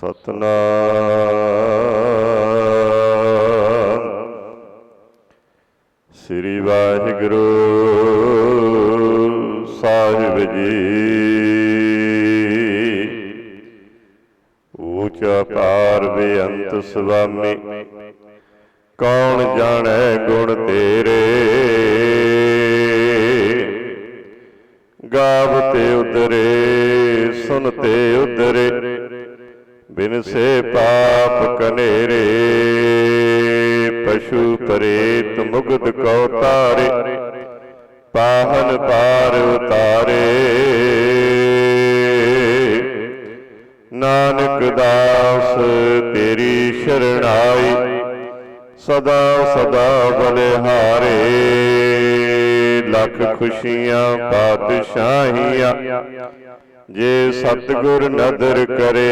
ਸਤਨਾਮ। ਸ੍ਰੀ ਵਾਹਿਗੁਰੂ ਸਾਹਿਬ ਜੀ। ਊਚ ਅਪਾਰ ਬੇਅੰਤ ਸੁਆਮੀ ਬਿਨ ਸੇ ਪਾਪ ਕਨੇਰੇ, ਪਸ਼ੂ ਪ੍ਰੇਤ ਮੁਗਦ ਕਉ ਤਾਰੇ ਪਾਹਨ ਪਾਰ ਉਤਾਰੇ। ਨਾਨਕ ਦਾਸ ਤੇਰੀ ਸ਼ਰਣਾਈ, ਸਦਾ ਸਦਾ ਬਲਿਹਾਰੇ। ਲੱਖ ਖੁਸ਼ੀਆਂ, ਪਾਤਸ਼ਾਹੀਆਂ ਜੇ ਸਤਿਗੁਰ ਨਦਰ ਕਰੇ,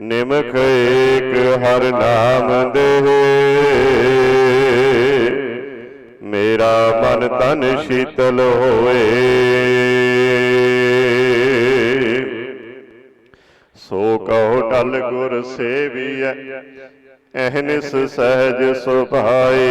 ਨਿਮਖ ਏਕ ਹਰ ਨਾਮ ਦੇ ਮੇਰਾ ਮਨ ਤਨ ਸ਼ੀਤਲ ਹੋਏ। ਸੋ ਕਹੋ ਟਲ ਗੁਰ ਸੇਵੀਐ, ਅਹਨਿਸ ਸਹਿਜ ਸੁਭਾਏ।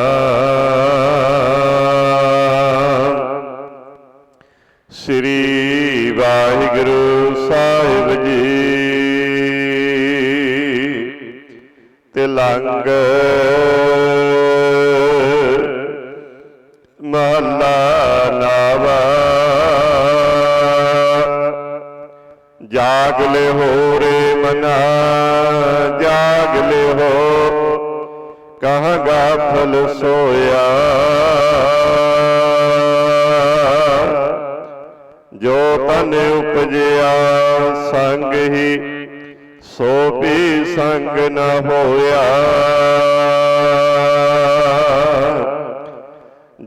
ਗਾਫਲ ਜੋ ਤਨ ਉਪਜਿਆ, ਸੰਗ ਹੀ ਸੋ ਵੀ ਸੰਗ ਨ ਹੋਇਆ।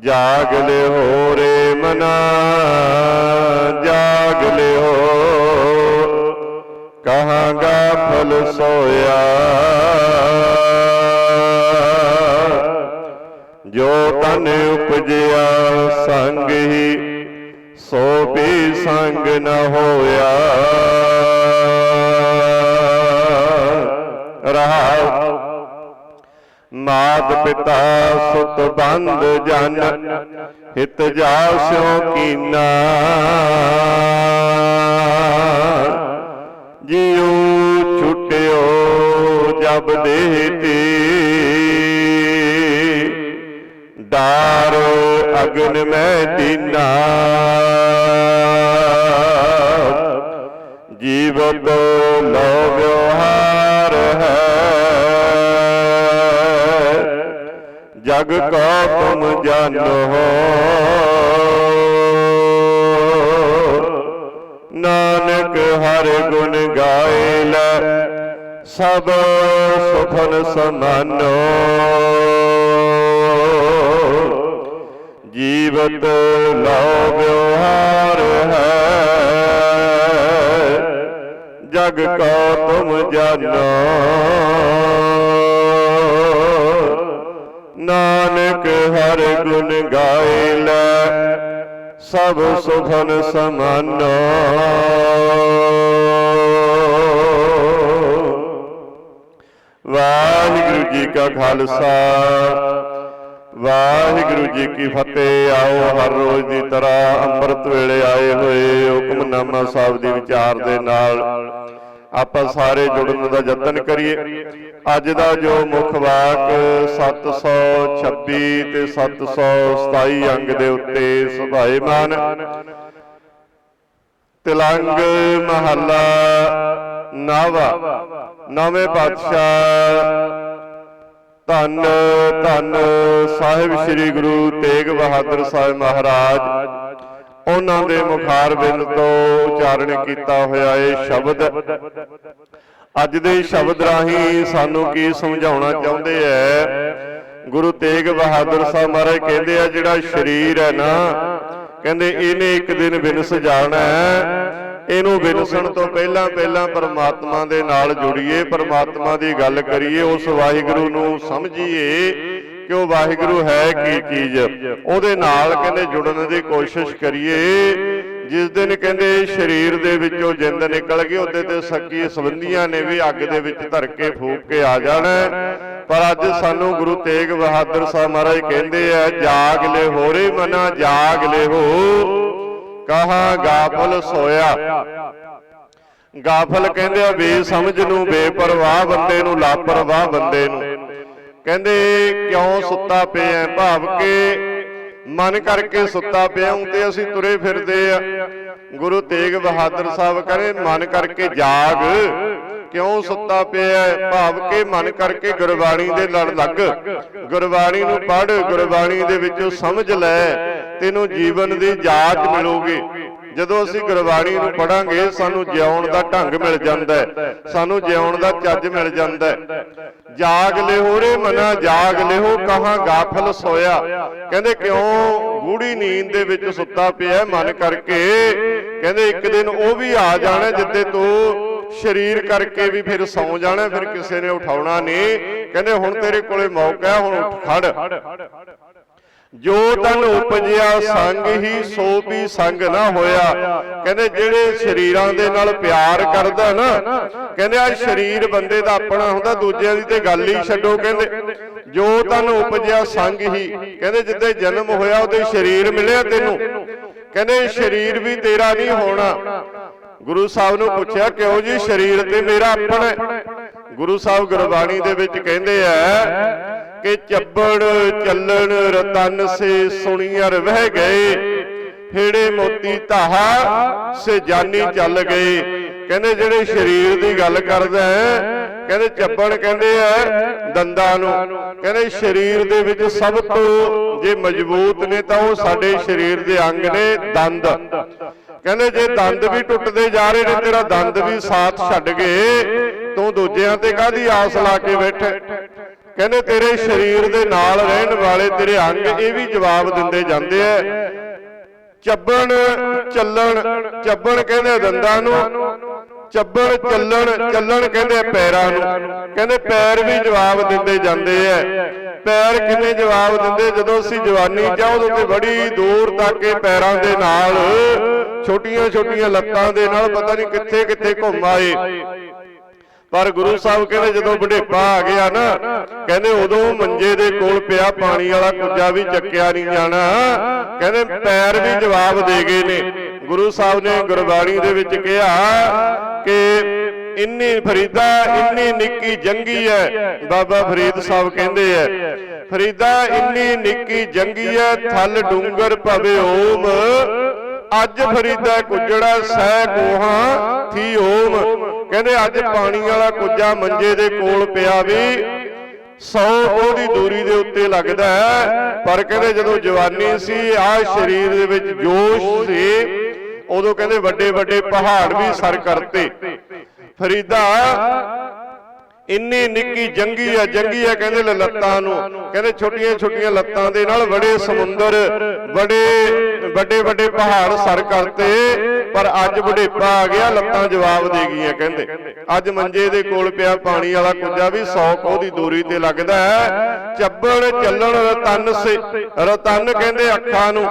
ਜਾਗ ਹੋ ਰੇ ਮਨਾ, ਜਾਗ ਲਿਓ ਕਹਾਂਗਾ ਫਲ ਸੋਇਆ। ਜੋ ਤਨ ਉਪਜਿਆ ਸੰਗ ਹੀ, ਸੋ ਵੀ ਸੰਗ ਨ ਹੋਇਆ। ਰਹਾਉ, ਮਾਤ ਪਿਤਾ ਸੁਤ ਬੰਦ ਜਨ, ਹਿਤ ਜਾਸਿਓ ਕੀਨਾ। ਜਿਉ ਛੁਟਿਓ ਜਬ ਦੇਹਤੀ ਡਾਰ ਅਗਨ ਮੈਂ ਦੀਨਾ। ਜੀਵਤ ਲੋ ਵਿਵਹਾਰ ਹੈ। ਜਗ ਕੋ ਤੁਮ ਜਾਣੋ ਨਾਨਕ ਹਰ ਗੁਣ ਗਾਇਲ ਸਭ ਸੁਖਨ ਸਮਾਨੋ। ਜੀਵਤ ਲੋ ਵਿਵਹਾਰ ਹੈ। ਜਗ ਕੋ ਤੁਮ ਜਾਣੋ ਨਾਨਕ ਹਰ ਗੁਣ ਗਾਏ ਲੈ, ਸਭ ਸੁਖਨ ਸਮਾਨੋ। ਵਾਹਿਗੁਰੂ ਜੀ ਕਾ ਖਾਲਸਾ। ਵਾਹਿਗੁਰੂ ਜੀ ਕੀ ਫਤਿਹ। ਆਓ ਹਰ ਰੋਜ਼ ਦੀ ਤਰ੍ਹਾਂ ਅੰਮ੍ਰਿਤ ਵੇਲੇ ਆਏ ਹੋਏ ਹੁਕਮਨਾਮਾ ਸਾਹਿਬ ਦੀ ਵਿਚਾਰ ਦੇ ਨਾਲ ਆਪਾਂ ਸਾਰੇ ਜੁੜਨ ਦਾ ਯਤਨ ਕਰੀਏ। ਅੱਜ ਦਾ ਜੋ ਮੁੱਖ ਵਾਕ 726 ਤੇ 727 ਅੰਗ ਦੇ ਉੱਤੇ ਸੁਭਾਏਮਾਨ। ਤਿਲੰਗ ਮਹੱਲਾ ਨਾਵਾ ਨਵੇਂ ਪਾਤਸ਼ਾਹ ਧੰਨ ਧੰਨ ਸਾਹਿਬ ਸ੍ਰੀ ਗੁਰੂ ਤੇਗ ਬਹਾਦਰ ਸਾਹਿਬ ਮਹਾਰਾਜ। ਉਹਨਾਂ ਦੇ ਮੁਖਾਰ ਬਿੰਦ ਤੋਂ ਉਚਾਰਨ ਕੀਤਾ ਹੋਇਆ ਇਹ ਸ਼ਬਦ। ਅੱਜ ਦੇ ਸ਼ਬਦ ਰਾਹੀਂ ਸਾਨੂੰ ਕੀ ਸਮਝਾਉਣਾ ਚਾਹੁੰਦੇ ਐ? ਗੁਰੂ ਤੇਗ ਬਹਾਦਰ ਸਾਹਿਬ ਮਹਾਰਾਜ ਕਹਿੰਦੇ ਆ, ਜਿਹੜਾ ਸਰੀਰ ਹੈ ਨਾ, ਕਹਿੰਦੇ ਇਹਨੇ ਇੱਕ ਦਿਨ ਵਿਨਸ ਜਾਣਾ ਹੈ ਇਹਨੂੰ ਵਿਨਸਣ ਤੋਂ ਪਹਿਲਾਂ ਪਹਿਲਾਂ ਪਰਮਾਤਮਾ ਦੇ ਨਾਲ ਜੁੜੀਏ, ਪਰਮਾਤਮਾ ਦੀ ਗੱਲ ਕਰੀਏ, ਉਸ ਵਾਹਿਗੁਰੂ ਨੂੰ ਸਮਝੀਏ ਕਿ ਉਹ ਵਾਹਿਗੁਰੂ ਹੈ ਕੀ ਚੀਜ਼। ਉਹਦੇ ਨਾਲ ਕਹਿੰਦੇ ਜੁੜਨ ਦੀ ਕੋਸ਼ਿਸ਼ ਕਰੀਏ। ਜਿਸ ਦਿਨ ਕਹਿੰਦੇ ਸਰੀਰ ਦੇ ਵਿੱਚੋਂ ਜਿੰਦ ਨਿਕਲ ਗਈ, ਉਹਦੇ ਤੇ ਸੱਕੀ ਸੰਬੰਧੀਆਂ ਨੇ ਵੀ ਅੱਗ ਦੇ ਵਿੱਚ ਧਰ ਕੇ ਫੂਕ ਕੇ ਆ ਜਾਣਾ। ਪਰ ਅੱਜ ਸਾਨੂੰ ਗੁਰੂ ਤੇਗ ਬਹਾਦਰ ਸਾਹਿਬ ਮਹਾਰਾਜ ਕਹਿੰਦੇ ਆ, ਜਾਗ ਲੈ ਹੋਰੇ ਮਨਾ, ਜਾਗ ਲੈ ਹੋ। ਕਹਾ ਗਾਫਲ ਸੋਇਆ? ਗਾਫਲ ਕਹਿੰਦੇ ਆ ਬੇਸਮਝ ਨੂੰ ਬੇਪਰਵਾਹ ਬੰਦੇ ਨੂੰ, ਲਾਪਰਵਾਹ ਬੰਦੇ ਨੂੰ। ਕਹਿੰਦੇ, ਕਿਉਂ ਸੁੱਤਾ ਪਿਆ ਹੈ? ਭਾਵ ਕਿ ਮਨ ਕਰਕੇ ਸੁੱਤਾ ਪਿਆ ਹੂੰ ਤੇ ਅਸੀਂ ਤੁਰੇ ਫਿਰਦੇ ਆ। ਗੁਰੂ ਤੇਗ ਬਹਾਦਰ ਸਾਹਿਬ ਕਹਿੰਦੇ ਮਨ ਕਰਕੇ ਜਾਗ। ਕਿਉਂ ਸੁੱਤਾ ਪਿਆ ਭਾਵ ਕੇ ਮਨ ਕਰਕੇ ਗੁਰਬਾਣੀ ਦੇ ਲੜ ਲੱਗ। ਗੁਰਬਾਣੀ ਨੂੰ ਪੜ੍ਹ, ਗੁਰਬਾਣੀ ਦੇ ਵਿੱਚੋਂ ਸਮਝ ਲੈ। ਤੈਨੂੰ ਜੀਵਨ ਦੀ ਜਾਚ ਮਿਲੂਗੀ। ਜਦੋਂ ਅਸੀਂ ਗੁਰਬਾਣੀ ਨੂੰ ਪੜਾਂਗੇ ਸਾਨੂੰ ਜਿਉਣ ਦਾ ਢੰਗ ਮਿਲ ਜਾਂਦਾ ਹੈ। ਸਾਨੂੰ ਜਿਉਣ ਦਾ ਚੱਜ ਮਿਲ ਜਾਂਦਾ ਹੈ। ਜਾਗ ਲਿਹੋ ਰੇ ਮਨਾ ਜਾਗ ਲਿਹੋ ਕਹਾਂ ਗਾਫਲ ਸੋਇਆ। ਕਹਿੰਦੇ ਕਿਉਂ ਗੂੜੀ ਨੀਂਦ ਦੇ ਵਿੱਚ ਸੁੱਤਾ ਪਿਆ ਮਨ ਕਰਕੇ। ਕਹਿੰਦੇ ਇੱਕ ਦਿਨ ਉਹ ਵੀ ਆ ਜਾਣਾ ਜਿੱਦੇ ਤੂੰ ਸਰੀਰ ਕਰਕੇ ਵੀ ਫਿਰ ਸੌ ਜਾਣਾ ਫਿਰ ਕਿਸੇ ਨੇ ਉਠਾਉਣਾ ਨਹੀਂ। ਕਹਿੰਦੇ ਹੁਣ ਤੇਰੇ ਕੋਲੇ ਮੌਕਾ ਹੈ ਹੁਣ ਉੱਠ ਖੜ। ਜੋ ਤਨ ਉਪਜਿਆ, ਸੰਗ ਹੀ ਸੋ ਵੀ ਸੰਗ ਨਾ ਹੋਇਆ। ਕਹਿੰਦੇ ਜਿਹੜੇ ਸ਼ਰੀਰਾਂ ਦੇ ਨਾਲ ਪਿਆਰ ਕਰਦਾ ਨਾ, ਕਹਿੰਦੇ ਆ ਸ਼ਰੀਰ ਬੰਦੇ ਦਾ ਆਪਣਾ ਹੁੰਦਾ, ਦੂਜਿਆਂ ਦੀ ਤੇ ਗੱਲ ਹੀ ਛੱਡੋ, ਕਹਿੰਦੇ ਜੋ ਤਨ ਉਪਜਿਆ, ਸੰਗ ਹੀ। ਕਹਿੰਦੇ ਜਿੱਦੇ ਜਨਮ ਹੋਇਆ, ਉਹਦੇ ਸ਼ਰੀਰ ਮਿਲਿਆ ਤੈਨੂੰ। ਕਹਿੰਦੇ ਸ਼ਰੀਰ ਵੀ ਤੇਰਾ ਨਹੀਂ ਹੋਣਾ। ਗੁਰੂ ਸਾਹਿਬ ਨੂੰ ਪੁੱਛਿਆ, ਕਿਉਂ ਜੀ ਸ਼ਰੀਰ ਤੇ ਮੇਰਾ ਆਪਣਾ ਹੈ? ਗੁਰੂ ਸਾਹਿਬ ਗੁਰਬਾਣੀ ਦੇ ਵਿੱਚ ਕਹਿੰਦੇ ਆ ਕਿ ਚੱਬੜ ਚੱਲਣ ਰਤਨ ਸੇ ਸੁਣੀਅਰ ਵਹਿ ਗਏ। ਫੇੜੇ ਮੋਤੀ ਧਾਹਾ ਸੇ ਜਾਨੀ ਚੱਲ ਗਏ। ਕਹਿੰਦੇ ਜਿਹੜੇ ਸਰੀਰ ਦੀ ਗੱਲ ਕਰਦਾ ਹੈ, ਕਹਿੰਦੇ ਚੱਬੜ ਕਹਿੰਦੇ ਆ ਦੰਦਾਂ ਨੂੰ। ਕਹਿੰਦੇ ਸਰੀਰ ਦੇ ਵਿੱਚ ਸਭ ਤੋਂ ਜੇ ਮਜ਼ਬੂਤ ਨੇ ਤਾਂ ਉਹ ਸਾਡੇ ਸਰੀਰ ਦੇ ਅੰਗ ਨੇ ਦੰਦ। ਕਹਿੰਦੇ ਜੇ ਦੰਦ ਵੀ ਟੁੱਟਦੇ ਜਾ ਰਹੇ ਨੇ, ਤੇਰਾ ਦੰਦ ਵੀ ਸਾਥ ਛੱਡ ਗਏ। ਤੂੰ ਦੂਜਿਆਂ ਤੇ ਕਾਹਦੀ ਆਸ ਲਾ ਕੇ ਬੈਠਾ ਕਹਿੰਦੇ ਤੇਰੇ ਸਰੀਰ ਦੇ ਨਾਲ ਰਹਿਣ ਵਾਲੇ ਤੇਰੇ ਅੰਗ ਇਹ ਵੀ ਜਵਾਬ ਦਿੰਦੇ ਜਾਂਦੇ ਐ ਚੱਬਣ, ਚੱਲਣ, ਚੱਬਣ ਕਹਿੰਦੇ ਦੰਦਾਂ ਨੂੰ। ਚੱਬਣ, ਚੱਲਣ ਚੱਲਣ ਕਹਿੰਦੇ ਪੈਰਾਂ ਨੂੰ। ਕਹਿੰਦੇ ਪੈਰ ਵੀ ਜਵਾਬ ਦਿੰਦੇ ਜਾਂਦੇ ਐ ਪੈਰ ਕਿਵੇਂ ਜਵਾਬ ਦਿੰਦੇ? ਜਦੋਂ ਅਸੀਂ ਜਵਾਨੀ ਚ ਆ, ਉਦੋਂ ਤੇ ਬੜੀ ਦੂਰ ਤੱਕ ਇਹ ਪੈਰਾਂ ਦੇ ਨਾਲ ਛੋਟੀਆਂ ਛੋਟੀਆਂ ਲੱਤਾਂ ਦੇ ਨਾਲ ਪਤਾ ਨਹੀਂ ਕਿੱਥੇ ਕਿੱਥੇ ਘੁੰਮ ਆਏ। ਪਰ ਗੁਰੂ ਸਾਹਿਬ ਕਹਿੰਦੇ ਜਦੋਂ ਬੁਢੇਪਾ ਆ ਗਿਆ ਨਾ ਕਹਿੰਦੇ ਉਦੋਂ ਮੰਜੇ ਦੇ ਕੋਲ ਪਿਆ ਪਾਣੀ ਵਾਲਾ ਕੁੱਜਾ ਵੀ ਚੱਕਿਆ ਨਹੀਂ ਜਾਣਾ। ਕਹਿੰਦੇ ਪੈਰ ਵੀ ਜਵਾਬ ਦੇ ਗਏ ਨੇ। ਗੁਰੂ ਸਾਹਿਬ ਨੇ ਗੁਰਬਾਣੀ ਦੇ ਵਿੱਚ ਕਿਹਾ ਕਿ ਇੰਨੀ ਫਰੀਦਾ ਇੰਨੀ ਨਿੱਕੀ ਜੰਗੀ ਹੈ। ਬਾਬਾ ਫਰੀਦ ਸਾਹਿਬ ਕਹਿੰਦੇ ਐ ਫਰੀਦਾ ਇੰਨੀ ਨਿੱਕੀ ਜੰਗੀ ਹੈ ਥਲ ਡੂੰਗਰ ਭਵੇ ਓਮ। ਅੱਜ ਫਰੀਦਾ ਕੁਜੜਾ ਸਹਿ ਕੋਹਾਂ ਥੀ ਓਮ। ਕਹਿੰਦੇ ਅੱਜ ਪਾਣੀ ਵਾਲਾ ਕੁੱਜਾ ਮੰਜੇ ਦੇ ਕੋਲ ਪਿਆ ਵੀ 100 ਉਹਦੀ ਦੂਰੀ ਦੇ ਉੱਤੇ ਲੱਗਦਾ ਹੈ। ਪਰ ਕਹਿੰਦੇ ਜਦੋਂ ਜਵਾਨੀ ਸੀ ਆ ਸਰੀਰ ਦੇ ਵਿੱਚ ਜੋਸ਼ ਸੀ। ਉਦੋਂ ਕਹਿੰਦੇ ਵੱਡੇ ਵੱਡੇ ਪਹਾੜ ਵੀ ਸਰ ਕਰਤੇ। ਫਰੀਦਾ ਇੰਨੀ ਨਿੱਕੀ ਜੰਗੀ ਆ ਜੰਗੀ ਆ, ਕਹਿੰਦੇ ਲੱਤਾਂ ਨੂੰ। ਕਹਿੰਦੇ ਛੋਟੀਆਂ ਛੋਟੀਆਂ ਲੱਤਾਂ ਦੇ ਨਾਲ ਬੜੇ ਸਮੁੰਦਰ ਬੜੇ ਵੱਡੇ ਵੱਡੇ ਪਹਾੜ ਸਰ ਕਰਤੇ ਪਰ ਅੱਜ ਬੁਢੇਪਾ ਆ ਗਿਆ, ਲੱਤਾਂ ਜਵਾਬ ਦੇ ਗਈਆਂ ਕਹਿੰਦੇ। ਅੱਜ ਮੰਜੇ ਦੇ ਕੋਲ ਪਿਆ ਪਾਣੀ ਵਾਲਾ ਕੁੱਜਾ ਵੀ 100 ਕੋਹ ਦੀ ਦੂਰੀ ਤੇ ਲੱਗਦਾ ਹੈ। ਚੱਬਣ ਚੱਲਣ ਰਤਨ ਸੇ, ਰਤਨ ਕਹਿੰਦੇ ਅੱਖਾਂ ਨੂੰ।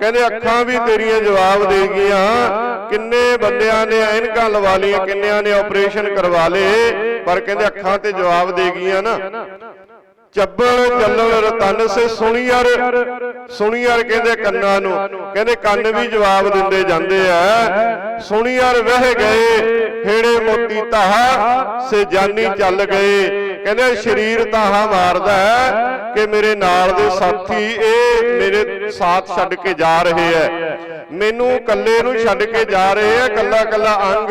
ਕਹਿੰਦੇ ਅੱਖਾਂ ਵੀ ਤੇਰੀਆਂ ਜਵਾਬ ਦੇ ਗਈਆਂ। ਕਿੰਨੇ ਬੰਦਿਆਂ ਨੇ ਐਨਕਾਂ ਲਵਾ ਲਈਆਂ, ਕਿੰਨਿਆਂ ਨੇ ਆਪਰੇਸ਼ਨ ਕਰਵਾ ਲਏ। ਪਰ ਕਹਿੰਦੇ ਅੱਖਾਂ ਤੇ ਜਵਾਬ ਦੇ ਗਈਆਂ ਨਾ। ਚੱਬਣ ਚੱਲਣ ਰਤਨ ਸੇ ਸੁਣੀਅਰ ਸੁਣੀਅਰ ਕਹਿੰਦੇ ਕੰਨਾਂ ਨੂੰ। ਕਹਿੰਦੇ ਕੰਨ ਵੀ ਜਵਾਬ ਦਿੰਦੇ ਜਾਂਦੇ ਆ। ਸੁਣੀਅਰ ਵਹਿ ਗਏ ਫੇੜੇ ਮੋਤੀ ਧਾਹਾ ਸੇ ਜਾਨੀ ਚੱਲ ਗਏ। ਕਹਿੰਦੇ ਸਰੀਰ ਧਾਹਾ ਮਾਰਦਾ ਕਿ ਮੇਰੇ ਨਾਲ ਦੇ ਸਾਥੀ ਇਹ ਮੇਰੇ ਸਾਥ ਛੱਡ ਕੇ ਜਾ ਰਹੇ ਐ ਮੈਨੂੰ ਇਕੱਲੇ ਨੂੰ ਛੱਡ ਕੇ ਜਾ ਰਹੇ ਆ ਕੱਲਾ ਕੱਲਾ ਅੰਗ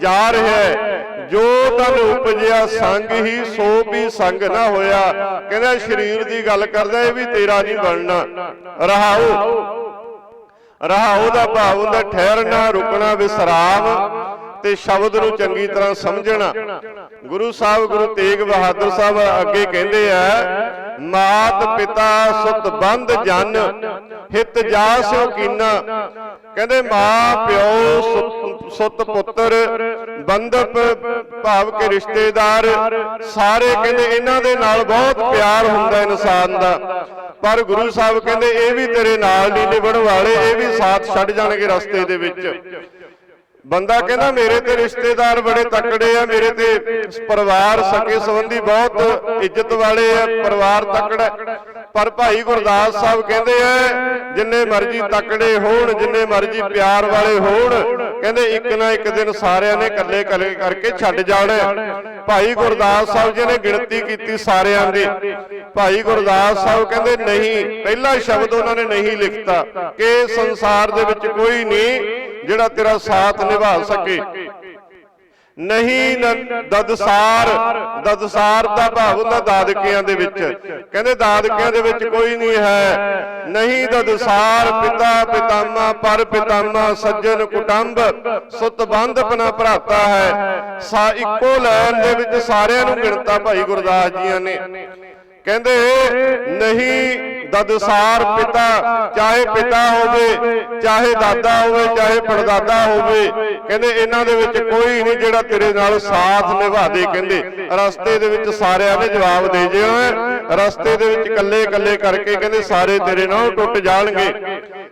ਜਾ ਰਿਹਾ ਹੈ। ਜੋ ਤਨ ਉਪਜਿਆ ਸੰਗ ਹੀ ਸੋ ਵੀ ਸੰਗ ਨਾ ਹੋਇਆ। ਕਹਿੰਦਾ ਸਰੀਰ ਦੀ ਗੱਲ ਕਰਦਾ ਇਹ ਵੀ ਤੇਰਾ ਨਹੀਂ ਬਣਨਾ। ਰਹਾਉ ਰਹਾਉ ਦਾ ਭਾਵ ਹੁੰਦਾ ਠਹਿਰਨਾ ਰੁਕਣਾ ਵਿਸਰਾਮ। ਤੇ ਸ਼ਬਦ ਨੂੰ ਚੰਗੀ ਤਰ੍ਹਾਂ ਸਮਝਣਾ। ਗੁਰੂ ਸਾਹਿਬ ਗੁਰੂ ਤੇਗ ਬਹਾਦਰ ਸਾਹਿਬ ਅੱਗੇ ਕਹਿੰਦੇ ਆ ਮਾਤ ਪਿਤਾ ਸੁਤ ਬੰਧ ਜਨ ਹਿਤ ਜਾਸਿਓ ਕੀਨਾ। ਕਹਿੰਦੇ ਮਾਂ ਪਿਓ ਸੁਤ- ਪੁੱਤਰ ਬੰਧਪ ਭਾਵ ਕੇ ਰਿਸ਼ਤੇਦਾਰ ਸਾਰੇ ਕਹਿੰਦੇ ਇਹਨਾਂ ਦੇ ਨਾਲ ਬਹੁਤ ਪਿਆਰ ਹੁੰਦਾ ਇਨਸਾਨ ਦਾ। ਪਰ ਗੁਰੂ ਸਾਹਿਬ ਕਹਿੰਦੇ ਇਹ ਵੀ ਤੇਰੇ ਨਾਲ ਨਹੀਂ ਨਿਭਣ ਵਾਲੇ ਇਹ ਵੀ ਸਾਥ ਛੱਡ ਜਾਣਗੇ ਰਸਤੇ ਦੇ ਵਿੱਚ। ਬੰਦਾ ਕਹਿੰਦਾ ਮੇਰੇ ਤੇ ਰਿਸ਼ਤੇਦਾਰ ਬੜੇ ਤਕੜੇ ਆ ਮੇਰੇ ਤੇ ਪਰਿਵਾਰ ਸਕੇ ਸੰਬੰਧੀ ਬਹੁਤ ਇੱਜ਼ਤ ਵਾਲੇ ਆ ਪਰਿਵਾਰ ਤਕੜਾ। ਪਰ ਭਾਈ ਗੁਰਦਾਸ ਸਾਹਿਬ ਕਹਿੰਦੇ ਆ ਜਿੰਨੇ ਮਰਜ਼ੀ ਤਕੜੇ ਹੋਣ ਜਿੰਨੇ ਮਰਜ਼ੀ ਪਿਆਰ ਵਾਲੇ ਹੋਣ ਕਹਿੰਦੇ ਇੱਕ ਨਾ ਇੱਕ ਦਿਨ ਸਾਰਿਆਂ ਨੇ ਇਕੱਲੇ ਇਕੱਲੇ ਕਰਕੇ ਛੱਡ ਜਾਣਾ। ਭਾਈ ਗੁਰਦਾਸ ਸਾਹਿਬ ਜੀ ਨੇ ਗਿਣਤੀ ਕੀਤੀ ਸਾਰਿਆਂ ਦੀ। ਭਾਈ ਗੁਰਦਾਸ ਸਾਹਿਬ ਕਹਿੰਦੇ ਨਹੀਂ ਪਹਿਲਾ ਸ਼ਬਦ ਉਹਨਾਂ ਨੇ ਨਹੀਂ ਲਿਖਤਾ ਕਿ ਸੰਸਾਰ ਦੇ ਵਿੱਚ ਕੋਈ ਨਹੀਂ ਜਿਹੜਾ ਤੇਰਾ ਸਾਥ ਨਿਭਾ ਸਕੇ। ਨਹੀਂ ਨ- ਦਦਸਾਰ ਦਦਸਾਰ ਦਾ ਭਾਵ ਹੁੰਦਾ ਦਾਦਕਿਆਂ ਦੇ ਵਿੱਚ। ਕਹਿੰਦੇ ਦਾਦਕਿਆਂ ਦੇ ਵਿੱਚ ਕੋਈ ਨਹੀਂ ਹੈ। ਨਹੀਂ ਦਦਸਾਰ ਪਿਤਾ ਪਿਤਾਮਾ ਪਰ ਪਿਤਾਮਾ ਸੱਜਣ ਕੁਟੰਬ ਸੁਤ ਬੰਧ ਪਨਾ ਭਰਾਤਾ ਹੈ। ਸਾ ਇੱਕੋ ਲੈਣ ਦੇ ਵਿੱਚ ਸਾਰਿਆਂ ਨੂੰ ਗਿਣਤਾ ਭਾਈ ਗੁਰਦਾਸ ਜੀਆਂ ਨੇ। ਕਹਿੰਦੇ ਨਹੀਂ ਦਦਸਾਰ ਪਿਤਾ ਚਾਹੇ ਪਿਤਾ ਹੋਵੇ ਚਾਹੇ ਦਾਦਾ ਹੋਵੇ ਚਾਹੇ ਪੜਦਾਦਾ ਹੋਵੇ ਕਹਿੰਦੇ ਇਹਨਾਂ ਦੇ ਵਿੱਚ ਕੋਈ ਨਹੀਂ ਜਿਹੜਾ ਤੇਰੇ ਨਾਲ ਸਾਥ ਨਿਭਾ ਦੇ ਕਹਿੰਦੇ। ਰਸਤੇ ਦੇ ਵਿੱਚ ਸਾਰਿਆਂ ਨੇ ਜਵਾਬ ਦੇ ਜਿਓ ਰਸਤੇ ਦੇ ਵਿੱਚ ਇਕੱਲੇ ਇਕੱਲੇ ਕਰਕੇ ਕਹਿੰਦੇ ਸਾਰੇ ਤੇਰੇ ਨਾਲ ਟੁੱਟ ਜਾਣਗੇ।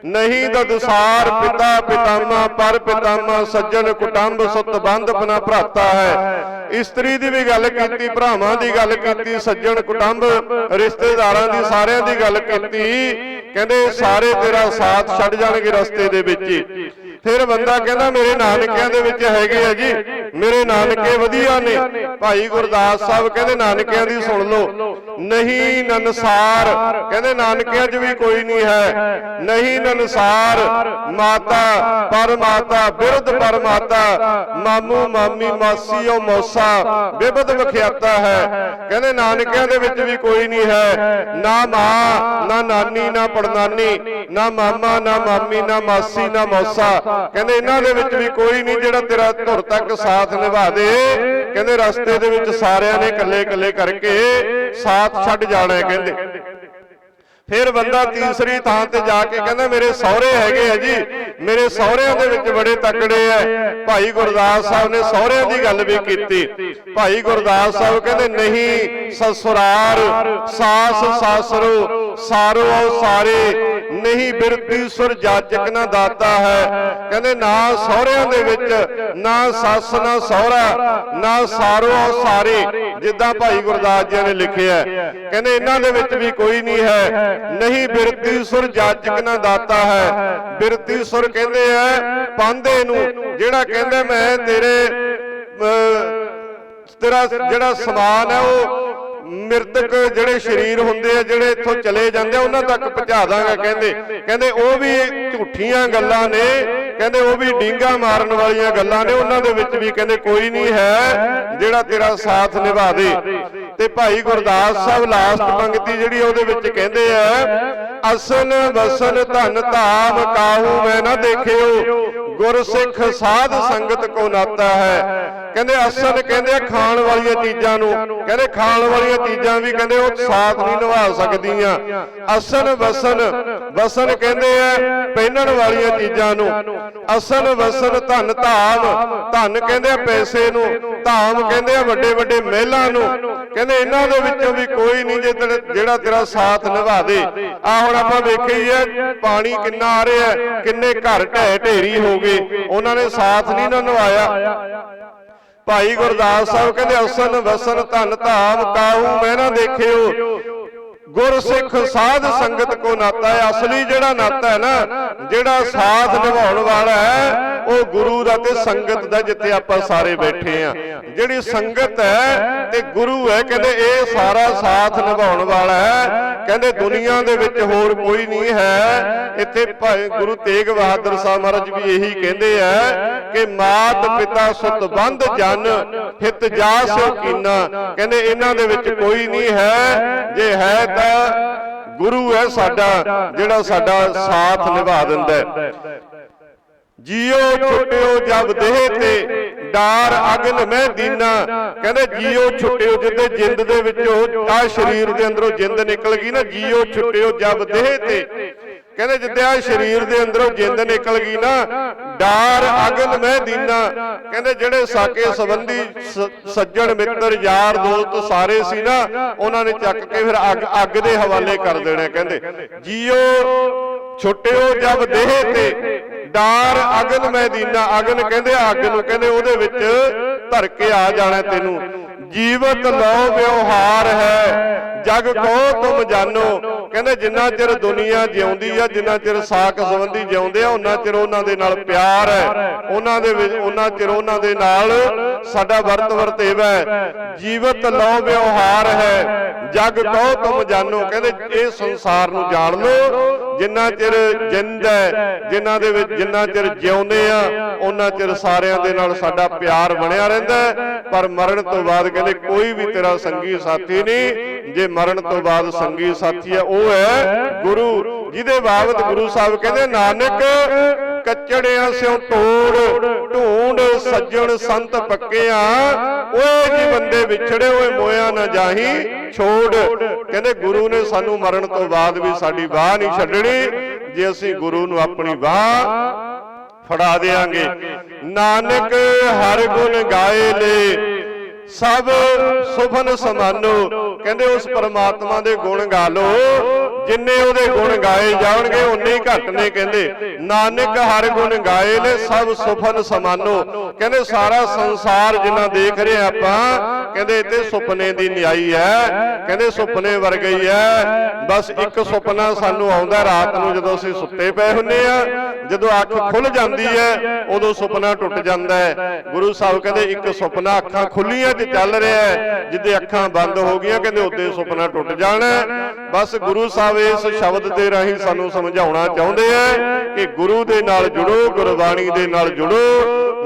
ਨਹੀਂ ਦਦਸਾਰ ਪਿਤਾ ਪਿਤਾਮਾ ਪਰ ਪਿਤਾਮਾ ਸੱਜਣ ਕੁਟੰਬ ਸੁਤ ਬੰਧ ਬਨਾ ਭਰਾਤਾ ਹੈ। ਇਸਤਰੀ ਦੀ ਵੀ ਗੱਲ ਕੀਤੀ ਭਰਾਵਾਂ ਦੀ ਗੱਲ ਕੀਤੀ ਸੱਜਣ ਕੁਟੰਬ ਰਿਸ਼ਤੇਦਾਰਾਂ ਦੀ ਸਾਰਿਆਂ ਦੀ ਗੱਲ ਕੀਤੀ। ਕਹਿੰਦੇ ਸਾਰੇ ਤੇਰਾ ਸਾਥ ਛੱਡ ਜਾਣਗੇ ਰਸਤੇ ਦੇ ਵਿੱਚ। ਫਿਰ ਬੰਦਾ ਕਹਿੰਦਾ ਮੇਰੇ ਨਾਨਕਿਆਂ ਦੇ ਵਿੱਚ ਹੈਗੇ ਆ ਜੀ ਮੇਰੇ ਨਾਨਕੇ ਵਧੀਆ ਨੇ। ਭਾਈ ਗੁਰਦਾਸ ਸਾਹਿਬ ਕਹਿੰਦੇ ਨਾਨਕਿਆਂ ਦੀ ਸੁਣ ਲਓ। ਨਹੀਂ ਨਨਸਾਰ, ਕਹਿੰਦੇ ਨਾਨਕਿਆਂ 'ਚ ਵੀ ਕੋਈ ਨਹੀਂ ਹੈ। ਨਹੀਂ ਨਨਸਾਰ, ਮਾਤਾ, ਪਰਮਾਤਾ, ਬਿਰਧ ਪਰਮਾਤਾ, ਮਾਮੂ, ਮਾਮੀ, ਮਾਸੀ, ਉਹ ਮੌਸਾ, ਬੇਬਦ ਵਿਖਿਆਤਾ ਹੈ। ਕਹਿੰਦੇ ਨਾਨਕਿਆਂ ਦੇ ਵਿੱਚ ਵੀ ਕੋਈ ਨਹੀਂ ਹੈ। ਨਾ ਮਾਂ, ਨਾ ਨਾਨੀ, ਨਾ ਪੜਨਾਨੀ, ਨਾ ਮਾਮਾ, ਨਾ ਮਾਮੀ, ਨਾ ਮਾਸੀ, ਨਾ ਮੌਸਾ। ਕਹਿੰਦੇ ਇਹਨਾਂ ਦੇ ਵਿੱਚ ਵੀ ਕੋਈ ਨਹੀਂ ਜਿਹੜਾ ਤੇਰਾ ਧੁਰ ਤੱਕ ਸਾਥ ਨਿਭਾ ਦੇ। ਕਹਿੰਦੇ ਰਸਤੇ ਦੇ ਵਿੱਚ ਸਾਰਿਆਂ ਨੇ ਇਕੱਲੇ ਇਕੱਲੇ ਕਰਕੇ ਸਾਥ ਛੱਡ ਜਾਣਾ ਕਹਿੰਦੇ। ਫਿਰ ਬੰਦਾ ਤੀਸਰੀ ਥਾਂ ਤੇ ਜਾ ਕੇ ਕਹਿੰਦਾ ਮੇਰੇ ਸਹੁਰੇ ਹੈਗੇ ਆ ਜੀ ਮੇਰੇ ਸਹੁਰਿਆਂ ਦੇ ਵਿੱਚ ਬੜੇ ਤਕੜੇ ਆ। ਭਾਈ ਗੁਰਦਾਸ ਸਾਹਿਬ ਨੇ ਸਹੁਰਿਆਂ ਦੀ ਗੱਲ ਵੀ ਕੀਤੀ। ਭਾਈ ਗੁਰਦਾਸ ਸਾਹਿਬ ਕਹਿੰਦੇ ਨਹੀਂ ਸਸੁਰਾਰ ਸਾਸ ਸਾਸਰੋ ਸਾਰੋ ਆਓ ਸਾਰੇ। ਨਹੀਂ ਬਿਰਤੀ ਸੁਰ ਜਾਚਕ ਨਾ ਦਾਤਾ ਹੈ। ਕਹਿੰਦੇ ਨਾ ਸਹੁਰਿਆਂ ਦੇ ਵਿੱਚ ਨਾ ਸੱਸ ਨਾ ਸਹੁਰਾ ਨਾ ਸਾਰੋ ਆਓ ਸਾਰੇ। ਜਿੱਦਾਂ ਭਾਈ ਗੁਰਦਾਸ ਜੀ ਨੇ ਲਿਖਿਆ ਕਹਿੰਦੇ ਇਹਨਾਂ ਦੇ ਵਿੱਚ ਵੀ ਕੋਈ ਨਹੀਂ ਹੈ। ਨਹੀਂ ਬਿਰਤੀ ਸੁਰ ਜਾਚਕ ਨਾ ਦਾਤਾ ਹੈ। ਬਿਰਤੀ ਸੁਰ ਕਹਿੰਦੇ ਆ ਪਾਂਦੇ ਨੂੰ, ਜਿਹੜਾ ਕਹਿੰਦਾ ਮੈਂ ਤੇਰੇ ਤੇਰਾ ਜਿਹੜਾ ਸਮਾਨ ਹੈ ਉਹ ਮ੍ਰਿਤਕ ਜਿਹੜੇ ਸਰੀਰ ਹੁੰਦੇ ਆ, ਜਿਹੜੇ ਇੱਥੋਂ ਚਲੇ ਜਾਂਦੇ ਆ, ਉਹਨਾਂ ਤੱਕ ਪਹੁੰਚਾ ਦਾਂਗਾ, ਕਹਿੰਦੇ ਕਹਿੰਦੇ, ਉਹ ਵੀ ਝੂਠੀਆਂ ਗੱਲਾਂ ਨੇ, ਕਹਿੰਦੇ, ਉਹ ਵੀ ਡਿੰਗਾ ਮਾਰਨ ਵਾਲੀਆਂ ਗੱਲਾਂ ਨੇ, ਉਹਨਾਂ ਦੇ ਵਿੱਚ ਵੀ ਕਹਿੰਦੇ, ਕੋਈ ਨਹੀਂ ਹੈ ਜਿਹੜਾ ਤੇਰਾ ਸਾਥ ਨਿਭਾ ਦੇ। ਤੇ ਭਾਈ ਗੁਰਦਾਸ ਸਾਹਿਬ ਲਾਸਟ ਪੰਕਤੀ ਜਿਹੜੀ ਉਹਦੇ ਵਿੱਚ ਕਹਿੰਦੇ ਆ ਅਸਨ ਵਸਨ ਧਨ ਧਾਮ ਕਾਹੂ ਮੈਂ ਨਾ ਦੇਖਿਓ। ਗੁਰ ਸਿੱਖ ਸਾਧ ਸੰਗਤ ਕੋ ਨਾਤਾ ਹੈ। ਕਹਿੰਦੇ ਅਸਨ ਕਹਿੰਦੇ ਖਾਣ ਵਾਲੀਆਂ ਚੀਜ਼ਾਂ ਨੂੰ। ਕਹਿੰਦੇ ਖਾਣ ਵਾਲੀਆਂ ਚੀਜ਼ਾਂ ਵੀ ਕਹਿੰਦੇ ਉਹ ਸਾਥ ਨਹੀਂ ਨਿਭਾ ਸਕਦੀਆਂ। ਅਸਨ ਵਸਨ ਵਸਨ ਕਹਿੰਦੇ ਆ ਪਹਿਨਣ ਵਾਲੀਆਂ ਚੀਜ਼ਾਂ ਨੂੰ। ਅਸਨ ਵਸਨ ਧਨ ਧਾਮ, ਧਨ ਕਹਿੰਦੇ ਆ ਪੈਸੇ ਨੂੰ। ਧਾਮ ਕਹਿੰਦੇ ਆ ਵੱਡੇ ਵੱਡੇ ਮਹਿਲਾਂ ਨੂੰ। ਕਹਿੰਦੇ ਇਹਨਾਂ ਦੇ ਵਿੱਚੋਂ ਵੀ ਕੋਈ ਨਹੀਂ ਜੇ ਤੇਰੇ- ਜਿਹੜਾ ਤੇਰਾ ਸਾਥ ਨਿਭਾ ਦੇ। ਆਹੋ ਹੁਣ ਆਪਾਂ ਵੇਖੀ ਹੈ ਪਾਣੀ ਕਿੰਨਾ ਆ ਰਿਹਾ ਹੈ, ਕਿੰਨੇ ਘਰ ਢਹਿ ਢੇਰੀ ਹੋ ਗਏ। ਉਹਨਾਂ ਨੇ ਸਾਥ ਨਹੀਂ ਨਾ ਨਿਭਾਇਆ ਭਾਈ ਗੁਰਦਾਸ ਸਾਹਿਬ ਕਹਿੰਦੇ ਅਸਨ ਵਸਨ ਧਨ ਧਾਮ ਕਾਹੂ ਮੈਂ ਨਾ ਦੇਖਿਓ। ਗੁਰ ਸਿੱਖ ਸਾਧ ਸੰਗਤ ਕੋ ਨਾਤਾ ਹੈ ਅਸਲੀ ਜਿਹੜਾ ਨਾਤਾ ਹੈ ਨਾ ਜਿਹੜਾ ਸਾਥ ਨਿਭਾਉਣ ਵਾਲਾ ਹੈ ਉਹ ਗੁਰੂ ਦਾ ਤੇ ਸੰਗਤ ਦਾ ਜਿੱਥੇ ਆਪਾਂ ਸਾਰੇ ਬੈਠੇ ਆ ਜਿਹੜੀ ਸੰਗਤ ਹੈ ਤੇ ਗੁਰੂ ਹੈ ਕਹਿੰਦੇ ਇਹ ਸਾਰਾ ਸਾਥ ਨਿਭਾਉਣ ਵਾਲਾ ਹੈ। ਕਹਿੰਦੇ ਦੁਨੀਆ ਦੇ ਵਿੱਚ ਹੋਰ ਕੋਈ ਨਹੀਂ ਹੈ। ਇੱਥੇ ਭਾਈ ਗੁਰੂ ਤੇਗ ਬਹਾਦਰ ਸਾਹਿਬ ਮਹਾਰਾਜ ਵੀ ਇਹੀ ਕਹਿੰਦੇ ਆ ਕਿ ਮਾਤ ਪਿਤਾ ਸੁਤ ਬੰਧ ਜਨ ਹਿਤ ਜਾ ਸੋ ਕੀਨਾ ਕਹਿੰਦੇ ਇਹਨਾਂ ਦੇ ਵਿੱਚ ਕੋਈ ਨਹੀਂ ਹੈ ਜੇ ਹੈ ਤਾਂ ਗੁਰੂ ਹੈ ਸਾਡਾ, ਜਿਹੜਾ ਸਾਡਾ ਸਾਥ ਨਿਭਾ ਦਿੰਦਾ ਜੀਓ ਛੁੱਟਿਓ ਜਬ ਦੇਹ ਤੇ, ਡਾਰ ਅਗਨ ਮੈਂ ਦੀਨਾ। ਕਹਿੰਦੇ ਜੀਓ ਛੁੱਟਿਓ ਜਿੱਦੇ ਜਿੰਦ ਦੇ ਵਿੱਚੋਂ ਆ ਸਰੀਰ ਦੇ ਅੰਦਰੋਂ ਜਿੰਦ ਨਿਕਲ ਗਈ ਨਾ, ਜੀਓ ਛੁੱਟਿਓ ਜਬ ਦੇਹ ਤੇ। ਕਹਿੰਦੇ ਜਿੱਦੇ ਸਰੀਰ ਦੇ ਅੰਦਰੋਂ ਜਿੰਦ ਨਿਕਲ ਗਈ ਨਾ, ਡਾਰ ਅਗਨ ਮੈਂ ਦੀਨਾ। ਕਹਿੰਦੇ ਜਿਹੜੇ ਸਾਕੇ ਸੰਬੰਧੀ ਸੱਜਣ, ਮਿੱਤਰ, ਯਾਰ, ਦੋਸਤ ਸਾਰੇ ਸੀ ਨਾ, ਉਹਨਾਂ ਨੇ ਚੱਕ ਕੇ ਫਿਰ ਅੱਗ ਅੱਗ ਦੇ ਹਵਾਲੇ ਕਰ ਦੇਣਾ ਕਹਿੰਦੇ। ਜੀਓ, ਛੁੱਟਿਓ ਜਬ ਦੇਹ ਤੇ, ਡਾਰ ਅਗਨ ਮੈਂ ਦੀਨਾ। ਅਗਨ ਕਹਿੰਦੇ, ਅੱਗ ਨੂੰ ਕਹਿੰਦੇ ਉਹਦੇ ਵਿੱਚ ਧਰ ਕੇ ਆ ਜਾਣਾ ਤੈਨੂੰ। ਜੀਵਤ ਲੋ ਵਿਵਹਾਰ ਹੈ, ਜਗ ਕੋ ਤੁਮ ਜਾਣੋ ਕਹਿੰਦੇ ਜਿੰਨਾ ਚਿਰ ਦੁਨੀਆ ਜਿਉਂਦੀ ਆ, ਜਿੰਨਾ ਚਿਰ ਸਾਕ ਸੰਬੰਧੀ ਜਿਉਂਦੇ ਆ ਉਹਨਾਂ ਚਿਰ ਉਹਨਾਂ ਦੇ ਨਾਲ ਪਿਆਰ ਹੈ। ਉਹਨਾਂ ਦੇ ਵਿੱਚ ਉਹਨਾਂ ਚਿਰ ਉਹਨਾਂ ਦੇ ਨਾਲ ਸਾਡਾ ਵਰਤ ਵਰਤੇਵਾ ਹੈ। ਜੀਵਤ ਲੋ ਵਿਵਹਾਰ ਹੈ। ਜਗ ਕਹੋ ਤੁਮ ਜਾਣੋ। ਕਹਿੰਦੇ ਇਹ ਸੰਸਾਰ ਨੂੰ ਜਾਣ ਲਓ ਜਿੰਨਾ ਚਿਰ ਜਿੰਦ ਹੈ ਜਿਨ੍ਹਾਂ ਦੇ ਵਿੱਚ ਜਿੰਨਾ ਚਿਰ ਜਿਉਂਦੇ ਆ, ਉਹਨਾਂ ਚਿਰ ਸਾਰਿਆਂ ਦੇ ਨਾਲ ਸਾਡਾ ਪਿਆਰ ਬਣਿਆ ਰਹਿੰਦਾ ਪਰ ਮਰਨ ਤੋਂ ਬਾਅਦ ਕਹਿੰਦੇ ਕੋਈ ਵੀ ਤੇਰਾ ਸੰਗੀ ਸਾਥੀ ਨਹੀਂ। ਜੇ ਮਰਨ ਤੋਂ ਬਾਅਦ ਸੰਗੀ ਸਾਥੀ ਹੈ, ਉਹ ਹੈ ਗੁਰੂ, ਜਿਹਦੇ ਬਾਬਤ ਗੁਰੂ ਸਾਹਿਬ ਕਹਿੰਦੇ, ਨਾਨਕ, ਕੱਚੜਿਆਂ ਸਿਓ ਤੋੜ, ਢੂੰਡ ਸੱਜਣ ਸੰਤ ਪੱਕਿਆਂ, ਓਏ ਜੀ ਬੰਦੇ ਵਿਛੜੇ ਓਏ ਮੋਇਆ ਨਾ ਜਾਹੀ, ਛੋੜ। ਕਹਿੰਦੇ, ਗੁਰੂ ਨੇ ਸਾਨੂੰ ਮਰਨ ਤੋਂ ਬਾਅਦ ਵੀ ਸਾਡੀ ਬਾਹ ਨਹੀਂ ਛੱਡਣੀ, ਜੇ ਅਸੀਂ ਗੁਰੂ ਨੂੰ ਆਪਣੀ ਬਾਹ ਫੜਾ ਦੇਾਂਗੇ ਨਾਨਕ, ਹਰ ਗੁਣ ਗਾਏ ਲੈ ਸਭ ਸੁਭਨ ਸਮਾਨੋ ਕਹਿੰਦੇ ਉਸ ਪਰਮਾਤਮਾ ਦੇ ਗੁਣ ਗਾ ਲੋ ਜਿੰਨੇ ਉਹਦੇ ਗੁਣ ਗਾਏ ਜਾਣਗੇ ਉਨੇ ਹੀ ਘੱਟ ਨੇ ਕਹਿੰਦੇ। ਨਾਨਕ ਹਰ ਗੁਣ ਗਾਏ ਨੇ, ਸਭ ਸੁਫਨ ਸਮਾਨੋ। ਕਹਿੰਦੇ ਸਾਰਾ ਸੰਸਾਰ ਜਿੰਨਾ ਦੇਖ ਰਹੇ ਆਪਾਂ, ਕਹਿੰਦੇ ਇੱਥੇ ਸੁਪਨੇ ਦੀ ਨਿਆਈ ਹੈ। ਕਹਿੰਦੇ ਸੁਪਨੇ ਵਰਗਾ ਹੀ ਹੈ। ਬਸ ਇੱਕ ਸੁਪਨਾ ਸਾਨੂੰ ਆਉਂਦਾ ਰਾਤ ਨੂੰ ਜਦੋਂ ਅਸੀਂ ਸੁੱਤੇ ਪਏ ਹੁੰਨੇ ਆ ਜਦੋਂ ਅੱਖ ਖੁੱਲ ਜਾਂਦੀ ਹੈ, ਉਦੋਂ ਸੁਪਨਾ ਟੁੱਟ ਜਾਂਦਾ ਹੈ। ਗੁਰੂ ਸਾਹਿਬ ਕਹਿੰਦੇ ਇੱਕ ਸੁਪਨਾ ਅੱਖਾਂ ਖੁੱਲੀਆਂ ਤੇ ਚੱਲ ਰਿਹਾ ਹੈ। ਜਿੱਦੇ ਅੱਖਾਂ ਬੰਦ ਹੋ ਗਈਆਂ, ਕਹਿੰਦੇ ਉੱਤੇ ਸੁਪਨਾ ਟੁੱਟ ਜਾਣਾ ਬਸ ਗੁਰੂ ਸਾਹਿਬ ਇਸ ਸ਼ਬਦ ਦੇ ਰਾਹੀਂ ਸਾਨੂੰ ਸਮਝਾਉਣਾ ਚਾਹੁੰਦੇ ਆ ਕਿ ਗੁਰੂ ਦੇ ਨਾਲ ਜੁੜੋ, ਗੁਰਬਾਣੀ ਦੇ ਨਾਲ ਜੁੜੋ।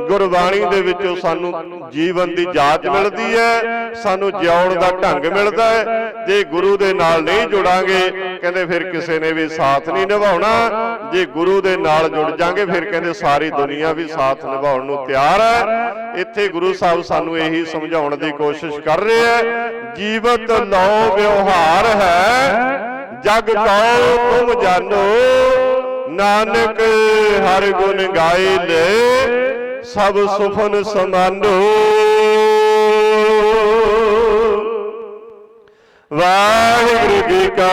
ਗੁਰਬਾਣੀ ਦੇ ਵਿੱਚੋਂ ਸਾਨੂੰ ਜੀਵਨ ਦੀ ਜਾਚ ਮਿਲਦੀ ਹੈ, ਸਾਨੂੰ ਜਿਉਣ ਦਾ ਢੰਗ ਮਿਲਦਾ ਹੈ। ਜੇ ਗੁਰੂ ਦੇ ਨਾਲ ਨਹੀਂ ਜੁੜਾਂਗੇ, ਕਹਿੰਦੇ ਫਿਰ ਕਿਸੇ ਨੇ ਵੀ ਸਾਥ ਨਹੀਂ ਨਿਭਾਉਣਾ। ਜੇ ਗੁਰੂ ਦੇ ਨਾਲ ਜੁੜ ਜਾਾਂਗੇ, ਫਿਰ ਕਹਿੰਦੇ ਸਾਰੀ ਦੁਨੀਆ ਵੀ ਸਾਥ ਨਿਭਾਉਣ ਨੂੰ ਤਿਆਰ ਹੈ। ਇੱਥੇ ਗੁਰੂ ਸਾਹਿਬ ਸਾਨੂੰ ਇਹੀ ਸਮਝਾਉਣ ਦੀ ਕੋਸ਼ਿਸ਼ ਕਰ ਰਹੇ ਹੈ, ਜੀਵਤ ਨੌ ਵਿਵਹਾਰ ਹੈ। ਜਗ ਕਉ ਤੁਮ ਜਾਣੋ। ਨਾਨਕ ਹਰ ਗੁਣ ਗਾਏ ਲੈ ਸਭ ਸੁਫਨ ਸਮਾਨੋ। ਵਾਹਿਗੁਰੂ ਜੀ ਕਾ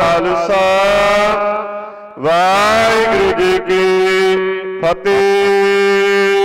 ਖਾਲਸਾ। ਵਾਹਿਗੁਰੂ ਜੀ ਕੀ ਫਤਿਹ।